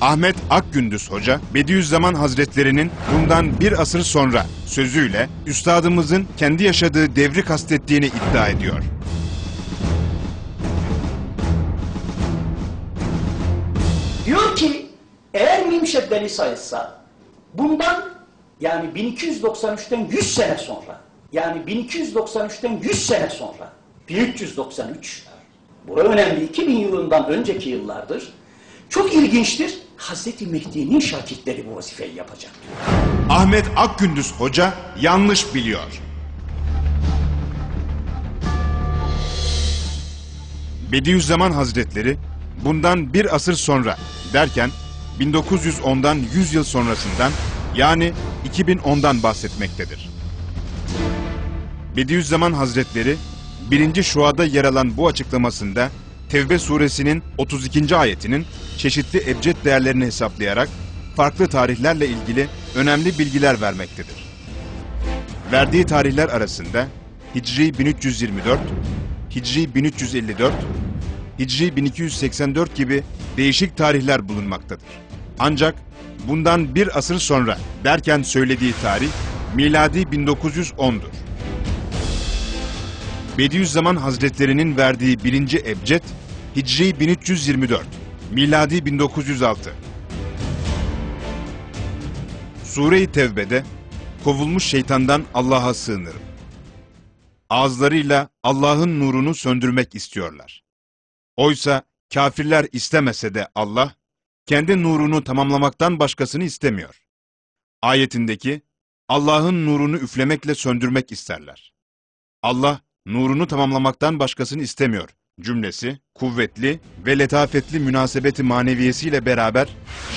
Ahmet Akgündüz Hoca, Bediüzzaman Hazretlerinin bundan bir asır sonra sözüyle üstadımızın kendi yaşadığı devri kastettiğini iddia ediyor. Diyor ki eğer mim şeddeli sayılsa bundan yani 1293'ten 100 sene sonra yani 1293'ten 100 sene sonra 1393 bu önemli 2000 yılından önceki yıllardır çok ilginçtir Hazreti Mehdi'nin şakirtleri bu vazifeyi yapacak diyor. Ahmet Akgündüz Hoca yanlış biliyor. Bediüzzaman Hazretleri bundan bir asır sonra derken 1910'dan 100 yıl sonrasından yani 2010'dan bahsetmektedir. Bediüzzaman Hazretleri birinci şuada yer alan bu açıklamasında Tevbe suresinin 32. ayetinin çeşitli ebced değerlerini hesaplayarak farklı tarihlerle ilgili önemli bilgiler vermektedir. Verdiği tarihler arasında Hicri 1324, Hicri 1354, Hicri 1284 gibi değişik tarihler bulunmaktadır. Ancak bundan bir asır sonra derken söylediği tarih miladi 1910'dur. Bediüzzaman Hazretlerinin verdiği birinci ebced Hicri 1324, miladi 1906. Sure-i Tevbe'de kovulmuş şeytandan Allah'a sığınırım. Ağızlarıyla Allah'ın nurunu söndürmek istiyorlar. Oysa kafirler istemese de Allah, kendi nurunu tamamlamaktan başkasını istemiyor. Ayetindeki, Allah'ın nurunu üflemekle söndürmek isterler. Allah, nurunu tamamlamaktan başkasını istemiyor cümlesi, kuvvetli ve letafetli münasebeti maneviyesiyle beraber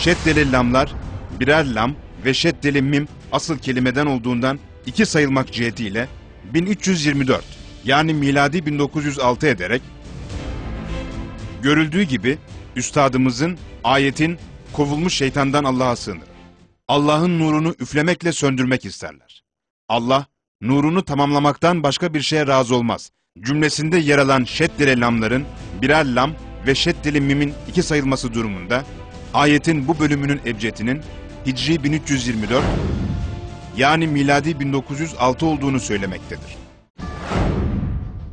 şeddeli lamlar, birer lam ve şeddeli mim asıl kelimeden olduğundan iki sayılmak cihetiyle 1324 yani miladi 1906 ederek görüldüğü gibi üstadımızın ayetin kovulmuş şeytandan Allah'a sığınır. Allah'ın nurunu üflemekle söndürmek isterler. Allah nurunu tamamlamaktan başka bir şeye razı olmaz. Cümlesinde yer alan şeddele lamların birer lam ve şeddeli mimin iki sayılması durumunda ayetin bu bölümünün ebcedinin Hicri 1324 yani miladi 1906 olduğunu söylemektedir.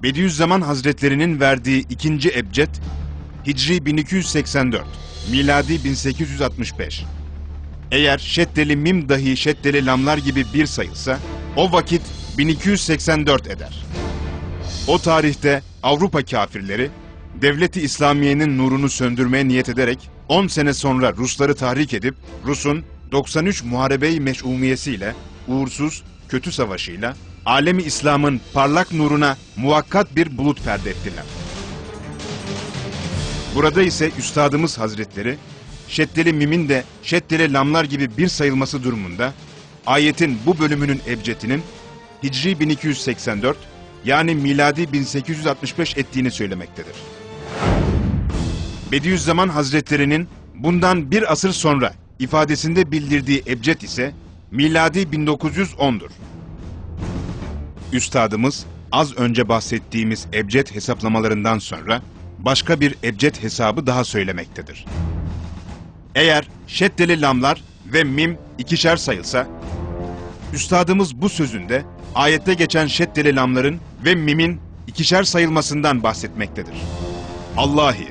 Bediüzzaman Hazretlerinin verdiği ikinci ebced Hicri 1284, miladi 1865. Eğer şeddeli mim dahi şeddeli lamlar gibi bir sayılsa, o vakit 1284 eder. O tarihte Avrupa kafirleri, Devleti İslamiye'nin nurunu söndürmeye niyet ederek 10 sene sonra Rusları tahrik edip Rus'un 93 Muharebe-i Meş'umiyesiyle, uğursuz, kötü savaşıyla alemi İslam'ın parlak nuruna muvakkat bir bulut perde ettiler. Burada ise Üstadımız Hazretleri, şeddeli mimin de şeddeli lamlar gibi bir sayılması durumunda, ayetin bu bölümünün ebcedinin Hicri 1284 yani miladi 1865 ettiğini söylemektedir. Bediüzzaman Hazretlerinin bundan bir asır sonra ifadesinde bildirdiği ebced ise miladi 1910'dur. Üstadımız az önce bahsettiğimiz ebced hesaplamalarından sonra başka bir ebced hesabı daha söylemektedir. Eğer şeddeli lamlar ve mim ikişer sayılsa, Üstadımız bu sözünde ayette geçen şeddeli lamların ve mimin ikişer sayılmasından bahsetmektedir. Allahi,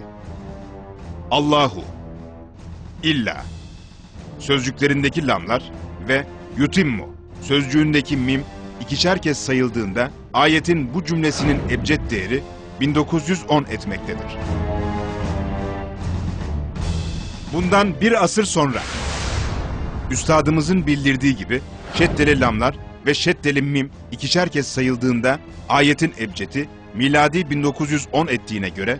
Allahu, illa sözcüklerindeki lamlar ve yutimmu sözcüğündeki mim ikişer kez sayıldığında ayetin bu cümlesinin ebced değeri 1910 etmektedir. Bundan bir asır sonra Üstadımızın bildirdiği gibi şeddeli lamlar ve şeddeli mim ikişer kez sayıldığında ayetin ebcedi miladi 1910 ettiğine göre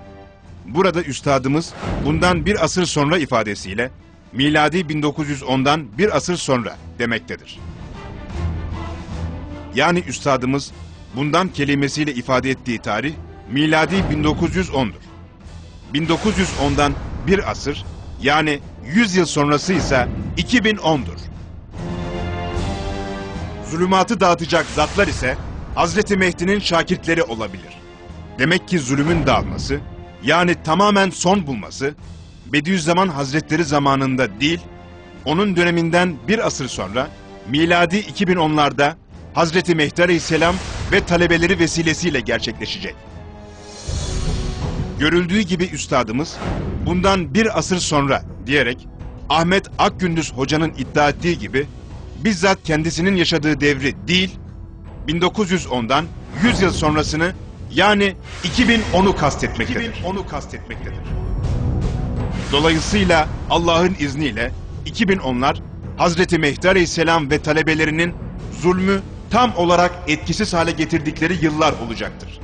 burada üstadımız bundan bir asır sonra ifadesiyle miladi 1910'dan bir asır sonra demektedir. Yani üstadımız bundan kelimesiyle ifade ettiği tarih miladi 1910'dur. 1910'dan bir asır yani 100 yıl sonrası ise 2010'dur. Zulümatı dağıtacak zatlar ise Hazreti Mehdi'nin şakirtleri olabilir. Demek ki zulümün dağılması, yani tamamen son bulması Bediüzzaman Hazretleri zamanında değil, onun döneminden bir asır sonra miladi 2010'larda Hazreti Mehdi Aleyhisselam ve talebeleri vesilesiyle gerçekleşecek. Görüldüğü gibi üstadımız bundan bir asır sonra diyerek Ahmet Akgündüz hocanın iddia ettiği gibi bizzat kendisinin yaşadığı devri değil 1910'dan 100 yıl sonrasını yani 2010'u kastetmektedir. 2010'u kastetmektedir. Dolayısıyla Allah'ın izniyle 2010'lar Hazreti Mehdi Aleyhisselam ve talebelerinin zulmü tam olarak etkisiz hale getirdikleri yıllar olacaktır.